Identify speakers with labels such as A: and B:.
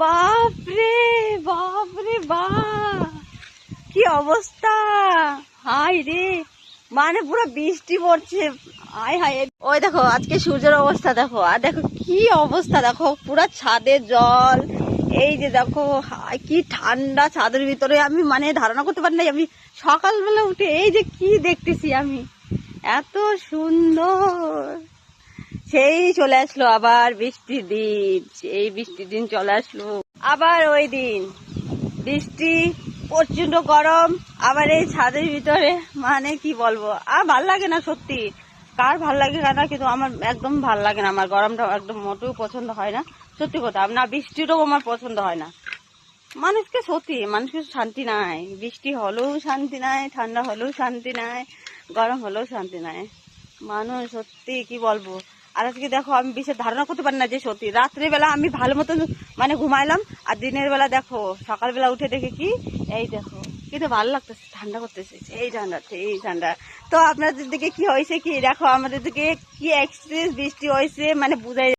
A: বাপরে বাপরে, বা। কি অবস্থা? হাই রে মানে পুরো বৃষ্টি পড়ছে। হাই হাই ওই দেখো, আজকে সূর্যের অবস্থা দেখো। আর দেখো কি অবস্থা, দেখো পুরো ছাদে জল। এই যে দেখো কি ঠান্ডা ছাদের ভিতরে। আমি মানে ধারণা করতে পারি না আমি সকালবেলা উঠে এই যে কি দেখতেছি আমি। এত সুন্দর। সেই চলে আসলো আবার বৃষ্টির দিন এই বৃষ্টির দিন চলে আসলো। আবার ওই দিন বৃষ্টি প্রচণ্ড গরম, আবার এই ছাদের ভিতরে মানে কি বলব, আর ভালো লাগে না সত্যি। কার ভালো লাগে না কিন্তু আমার একদম ভালো লাগে না, আমার গরমটা একদম মোটেও পছন্দ হয় না। সত্যি কথা, না বৃষ্টিটাও আমার পছন্দ হয় না। মানুষকে সত্যি, মানুষকে শান্তি নাই। বৃষ্টি হলেও শান্তি নাই, ঠান্ডা হলেও শান্তি নাই, গরম হলেও শান্তি নাই। মানুষ সত্যি কি বলব? আর আজকে দেখো, আমি বিশেষ ধারণা করতে পারি না যে সত্যি। রাত্রিবেলা আমি ভালো মতন মানে ঘুমাইলাম, আর দিনের বেলা দেখো, সকালবেলা উঠে দেখে কি? এই দেখো কিন্তু ভালো লাগতেছে, ঠান্ডা করতেছে। এই ঠান্ডা এই ঠান্ডা। তো আপনাদের দিকে কি হয়েছে কি? দেখো, আমাদের দিকে কি এক্সপ্রেস বৃষ্টি হয়েছে মানে বুঝাই